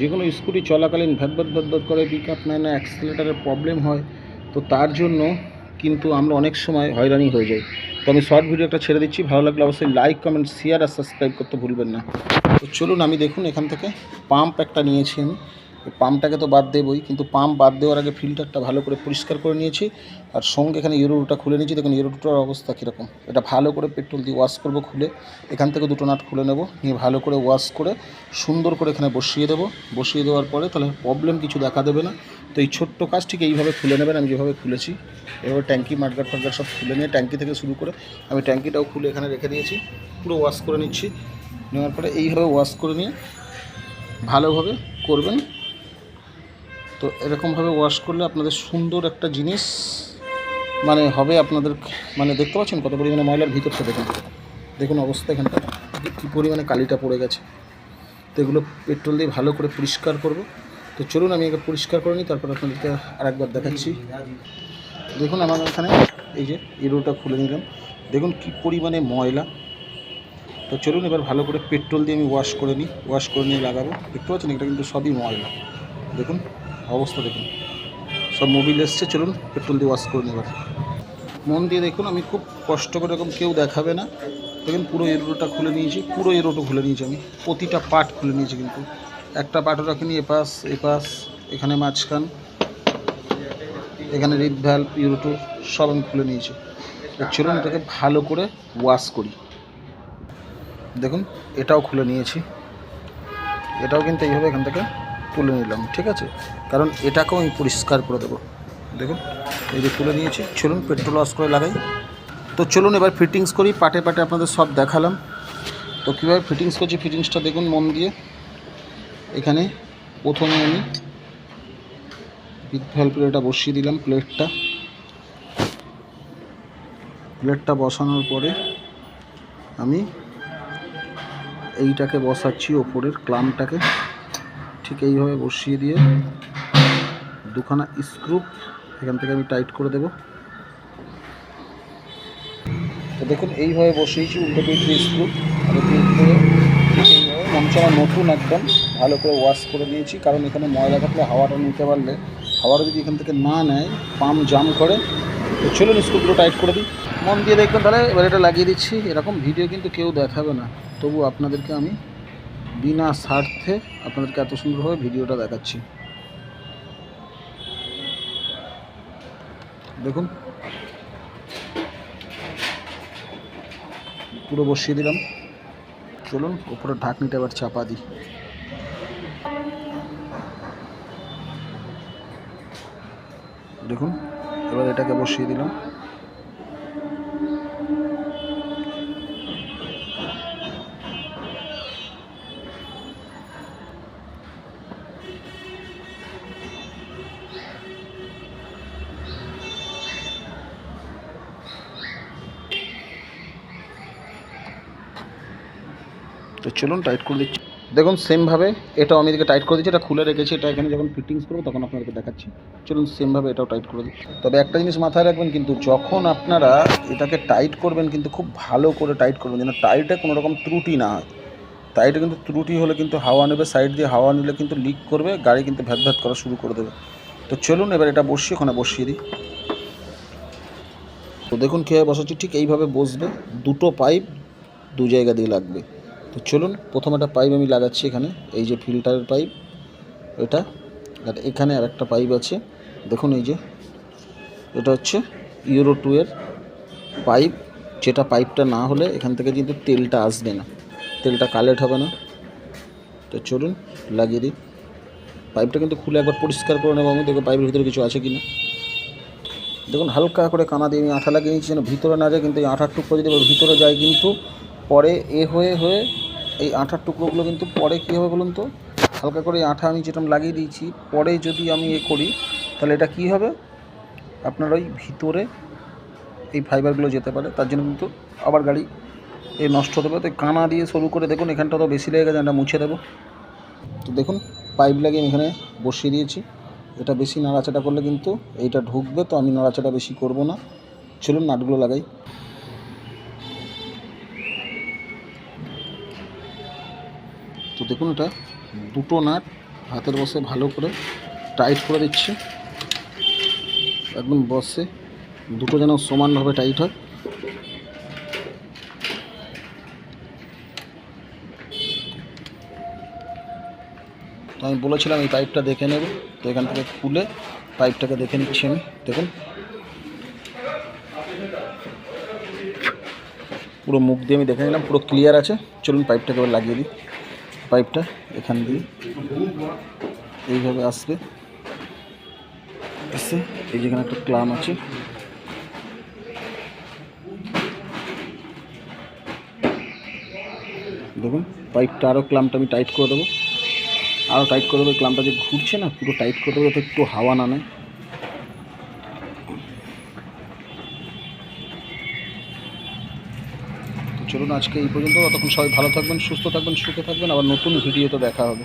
যে কোনো স্কুটি চলাকালীন ভ্যাদভ্যাদ ভ্যাদভ্যাদ করে পিক আপ নেয় না অ্যাক্সিলেটারের প্রবলেম হয়, তো তার জন্য কিন্তু আমরা অনেক সময় হয়রানি হয়ে যাই। তো আমি শর্ট ভিডিও একটা ছেড়ে দিচ্ছি, ভালো লাগলে অবশ্যই লাইক কমেন্ট শেয়ার আর সাবস্ক্রাইব করতে ভুলবেন না। তো চলুন আমি দেখুন এখান থেকে পাম্প একটা নিয়েছি আমি। পাম্পটাকে তো বাদ দেবই, কিন্তু পাম্প বাদ দেওয়ার আগে ফিল্টারটা ভালো করে পরিষ্কার করে নিয়েছি, আর সঙ্গে এখানে ইউরোটা খুলে নিয়েছি, দেখুন ইউরোটার অবস্থা কীরকম। এটা ভালো করে পেট্রোল দিয়ে ওয়াশ করব খুলে, এখান থেকে দুটো নাট খুলে নেব, নিয়ে ভালো করে ওয়াশ করে সুন্দর করে এখানে বসিয়ে দেবো। বসিয়ে দেওয়ার পরে তাহলে প্রবলেম কিছু দেখা দেবে না। তো এই ছোট্ট কাজ ঠিক এইভাবে খুলে নেবেন, আমি যেভাবে খুলেছি, এভাবে ট্যাঙ্কি, মাটগাট ফাটগাট সব খুলে নিয়ে ট্যাঙ্কি থেকে শুরু করে আমি ট্যাঙ্কিটাও খুলে এখানে রেখে দিয়েছি, পুরো ওয়াশ করে নিচ্ছি। নেওয়ার পরে এইভাবে ওয়াশ করে নিয়ে ভালোভাবে করবেন। তো এরকমভাবে ওয়াশ করলে আপনাদের সুন্দর একটা জিনিস মানে হবে আপনাদের মানে দেখতে পাচ্ছেন কত পরিমাণে ময়লার ভিতরটা দেখুন। দেখুন অবস্থা এখানটা। কী পরিমাণে কালিটা পড়ে গেছে। তো এগুলো পেট্রোল দিয়ে ভালো করে পরিষ্কার করব। তো চলুন আমি একে পরিষ্কার করে নিই, তারপর আপনাদেরকে আরেকবার দেখাচ্ছি। দেখুন আমার এখানে এই যে ইরোটা খুলে নিলাম। দেখুন কী পরিমাণে ময়লা। তো চলুন এবার ভালো করে পেট্রোল দিয়ে আমি ওয়াশ করে নিই। ওয়াশ করে নিয়ে লাগাবো। দেখতে পাচ্ছেন এটা কিন্তু সবই ময়লা। দেখুন। অবস্থা দেখুন। সব মোবিল এসছে, চলুন পেট্রোল দিয়ে ওয়াশ করে নিই এবার। মন দিয়ে দেখুন, আমি খুব কষ্ট করে এরকম কেউ দেখাবে না। দেখুন, পুরো এরোটা খুলে নিয়েছি, পুরো এরোটা খুলে নিয়েছি আমি। প্রতিটা পার্ট খুলে নিয়েছি কিন্তু। একটা পার্টও রাখিনি, এপাশ এপাশ, এখানে মাঝখান, এখানে রিড ভ্যালভ ইউরোটো সব আমি খুলে নিয়েছি। চলুন, এটাকে ভালো করে ওয়াশ করি। দেখুন, এটাও খুলে নিয়েছি। এটাও কিন্তু এইভাবে এখান থেকে তুলে নিলাম, ঠিক আছে? কারণ এটাকেও আমি পরিষ্কার করে দেবো। দেখুন, এই যে তুলে নিয়েছি, চলুন পেট্রোল ওয়াশ করে লাগাই। তো চলুন এবার ফিটিংস করি, পাটে পাটে আপনাদের সব দেখালাম। তো কীভাবে ফিটিংস করছি ফিটিংসটা দেখুন মন দিয়ে। এখানে প্রথমে আমি ভ্যাল প্লেটটা বসিয়ে দিলাম প্লেটটা প্লেটটা বসানোর পরে আমি এইটাকে বসাচ্ছি ওপরের ক্লামটাকে। ঠিক এইভাবে বসিয়ে দিয়ে দুখানা স্ক্রু এখান থেকে আমি টাইট করে দেব। তো দেখুন, এইভাবে বসিয়েছি, উল্টো পিঠে স্ক্রু আর এটি করে এইভাবে। মনে হচ্ছে আমার নতুন একদম ভালো করে ওয়াশ করে দিয়েছি কারণ এখানে ময়লা থাকলে হাওয়াটা নিতে পারলে, হাওয়াটা যদি এখান থেকে না নেয়, পাম্প জাম করে, তো চলুন স্ক্রুগুলো টাইট করে দিই। মন দিয়ে দেখবেন, তাহলে এবার এটা লাগিয়ে দিচ্ছি। এরকম ভিডিও কিন্তু কেউ দেখাবে না। তবু আপনাদেরকে আমি বিনা স্বার্থে আপনাদেরকে এত সুন্দরভাবে ভিডিওটা দেখাচ্ছি। দেখুন। পুরো বসিয়ে দিলাম। চলুন, উপরে ঢাকনিটা এবার চাপা দিই। দেখুন, এবার এটাকে বসিয়ে দিলাম। তো চলুন টাইট করে দিচ্ছি। দেখুন সেমভাবে এটাও আমি এদিকে টাইট করে দিচ্ছি, এটা খুলে রেখেছি, এটা এখানে যখন ফিটিংস করব তখন আপনাদেরকে দেখাচ্ছি। চলুন সেমভাবে এটাও টাইট করে দিই তবে একটা জিনিস মাথায় রাখবেন, কিন্তু যখন আপনারা এটাকে টাইট করবেন, কিন্তু খুব ভালো করে টাইট করবেন, যেন টাইটে কোনো রকম ত্রুটি না হয়। টাইটে কিন্তু ত্রুটি হলে কিন্তু হাওয়া নেবে সাইড দিয়ে হাওয়া নিলে কিন্তু লিক করবে, গাড়ি কিন্তু ভ্যাত ভ্যাত করা শুরু করে দেবে। তো চলুন, এবার এটা বসিয়ে, ওখানে বসিয়ে দিই। তো দেখুন কীভাবে বসাচ্ছি, ঠিক এইভাবে বসবে, দুটো পাইপ দু জায়গা দিয়ে লাগবে। তো চলুন, প্রথম একটা পাইপ আমি লাগাচ্ছি এখানে, এই যে ফিল্টারের পাইপ এটা, আর এখানে আর একটা পাইপ আছে, দেখুন এই যে, এটা হচ্ছে ইউরো টু এর পাইপ যেটা পাইপটা না হলে এখান থেকে কিন্তু তেলটা আসবে না, তেলটা কালেক্ট হবে না। তো চলুন, লাগিয়ে দিই। পাইপটা কিন্তু খুলে একবার পরিষ্কার করে নেব আমি দেখো পাইপের ভিতরে কিছু আছে কি না দেখুন, হালকা করে কানা দিয়ে আমি আঠা লাগিয়ে নিচ্ছি যেন ভিতরে না যায়, কিন্তু এই আঠার টুকরো যদি ভিতরে যায় কিন্তু পরে এ হয়ে হয়ে এই আঠার টুকরোগুলো কিন্তু পরে কী হবে বলুন তো? হালকা করে আঠা আমি যেরকম লাগিয়ে দিয়েছি, পরে যদি আমি এ করি, তাহলে এটা কী হবে? আপনার ওই ভিতরে এই ফাইবারগুলো যেতে পারে, তার জন্য কিন্তু আবার গাড়ি এ নষ্ট হতে পারে। তো কানা দিয়ে শুরু করে দেখুন, এখানটা তো বেশি লেগে গেছে, এটা মুছে দেবো। তো দেখুন পাইপ লাগিয়ে আমি এখানে বসিয়ে দিয়েছি। এটা বেশি নাড়াচাড়া করলে কিন্তু এইটা ঢুকবে, তো আমি নাড়াচাড়া বেশি করব না। চলুন নাটগুলো লাগাই। তো দেখুন এটা দুটো নাট হাতের বসে ভালো করে টাইট করে দিচ্ছি। একদম বসে দুটো যেন সমানভাবে টাইট হয়। তো আমি বলেছিলাম এই পাইপটা দেখে নেব। তো এখান থেকে খুলে পাইপটাকে দেখে নিচ্ছি আমি। দেখুন। পুরো মুখ দিয়ে আমি দেখে নিলাম, পুরো ক্লিয়ার আছে। চলুন পাইপটাকে এবার লাগিয়ে দিই। পাইপটা এখান দিয়ে এইভাবে আসবে। এসে এই যেখানে একটা ক্লাম আছে। দেখুন, পাইপটা আরও ক্লামটা আমি টাইট করে দেবো। আরও টাইট করে দেবো ক্লামটা যে ঘুরছে না, পুরো টাইট করে দেবো একটু হাওয়া না নেয়। চলুন আজকে এই পর্যন্ত। ততক্ষণ সবাই ভালো থাকবেন, সুস্থ থাকবেন, সুখে থাকবেন। আবার নতুন ভিডিওতে দেখা হবে।